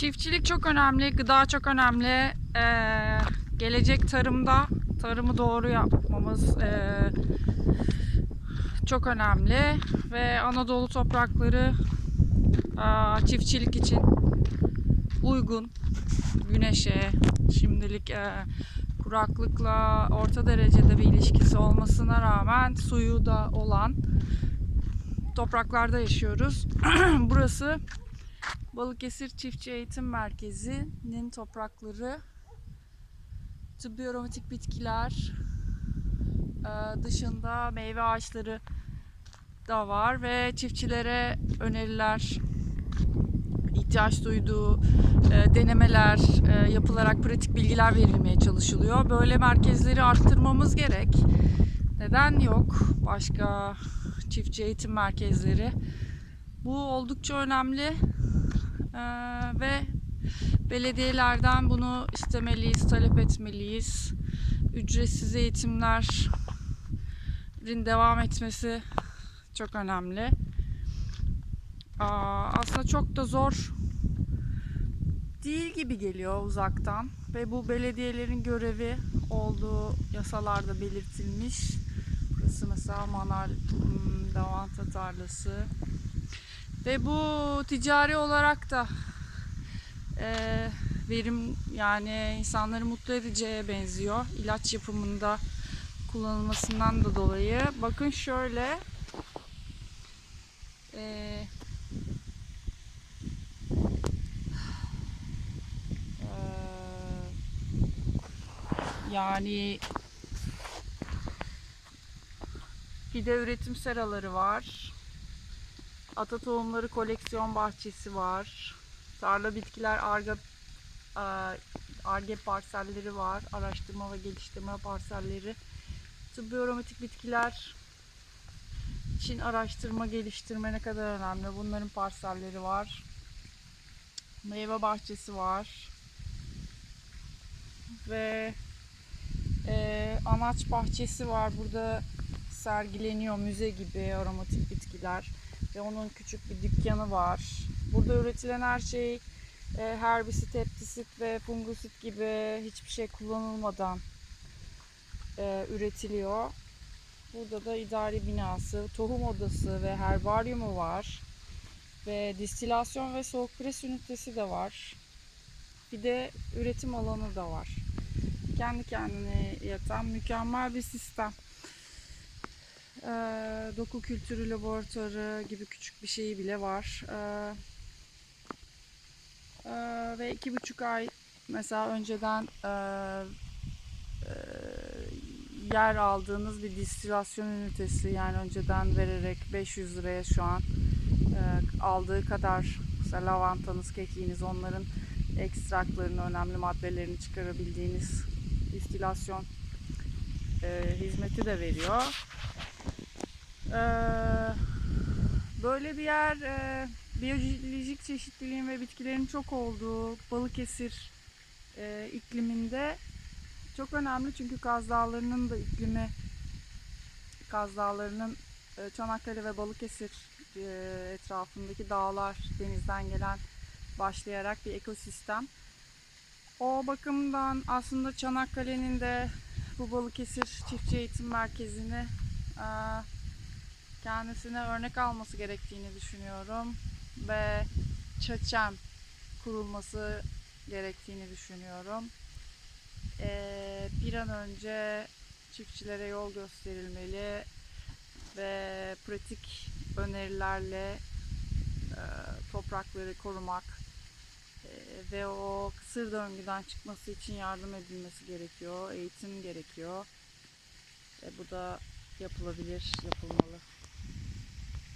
Çiftçilik çok önemli, gıda çok önemli. Ee, gelecek tarımda tarımı doğru yapmamız ee, çok önemli ve Anadolu toprakları aa, çiftçilik için uygun. Güneşe, şimdilik ee, kuraklıkla orta derecede bir ilişkisi olmasına rağmen suyu da olan topraklarda yaşıyoruz. Burası Balıkesir Çiftçi Eğitim Merkezi'nin toprakları tıbbi aromatik bitkiler e, dışında meyve ağaçları da var ve çiftçilere öneriler ihtiyaç duyduğu e, denemeler e, yapılarak pratik bilgiler verilmeye çalışılıyor. Böyle merkezleri arttırmamız gerek. Neden yok başka çiftçi eğitim merkezleri? Bu oldukça önemli. Ee, ve belediyelerden bunu istemeliyiz, talep etmeliyiz. Ücretsiz eğitimlerin devam etmesi çok önemli. Aslında çok da zor değil gibi geliyor uzaktan ve bu belediyelerin görevi olduğu yasalarda belirtilmiş. Burası mesela Manal hmm, Davanta tarlası. Ve bu ticari olarak da e, verim yani insanları mutlu edeceğe benziyor. İlaç yapımında kullanılmasından da dolayı. Bakın şöyle e, e, yani fide üretim seraları var. Ata tohumları koleksiyon bahçesi var. Tarla bitkiler arga arge parselleri var. Araştırma ve geliştirme parselleri. Tıbbi aromatik bitkiler için araştırma geliştirme ne kadar önemli. Bunların parselleri var. Meyve bahçesi var. Ve e, anaç bahçesi var. Burada sergileniyor müze gibi aromatik bitkiler ve onun küçük bir dükkanı var. Burada üretilen her şey e, herbisit, heptisit ve fungusit gibi hiçbir şey kullanılmadan e, üretiliyor. Burada da idari binası, tohum odası ve herbaryumu var. Ve distilasyon ve soğuk pres ünitesi de var. Bir de üretim alanı da var. Kendi kendine yatan mükemmel bir sistem e, doku kültürü laboratuvarı gibi küçük bir şeyi bile var. E, e, ve iki buçuk ay mesela önceden e, e, yer aldığınız bir distilasyon ünitesi yani önceden vererek 500 liraya şu an e, aldığı kadar mesela lavantanız, kekiğiniz onların ekstraklarını, önemli maddelerini çıkarabildiğiniz distilasyon e, hizmeti de veriyor. Ee, böyle bir yer e, biyolojik çeşitliliğin ve bitkilerin çok olduğu Balıkesir e, ikliminde çok önemli çünkü Kaz Dağları'nın da iklimi Kaz Dağları'nın e, Çanakkale ve Balıkesir etrafındaki dağlar denizden gelen başlayarak bir ekosistem. O bakımdan aslında Çanakkale'nin de bu Balıkesir Çiftçi Eğitim Merkezi'ni kendisine örnek alması gerektiğini düşünüyorum ve çöçem kurulması gerektiğini düşünüyorum. Ee, bir an önce çiftçilere yol gösterilmeli ve pratik önerilerle e, toprakları korumak e, ve o kısır döngüden çıkması için yardım edilmesi gerekiyor, eğitim gerekiyor. E, bu da yapılabilir, yapılmalı.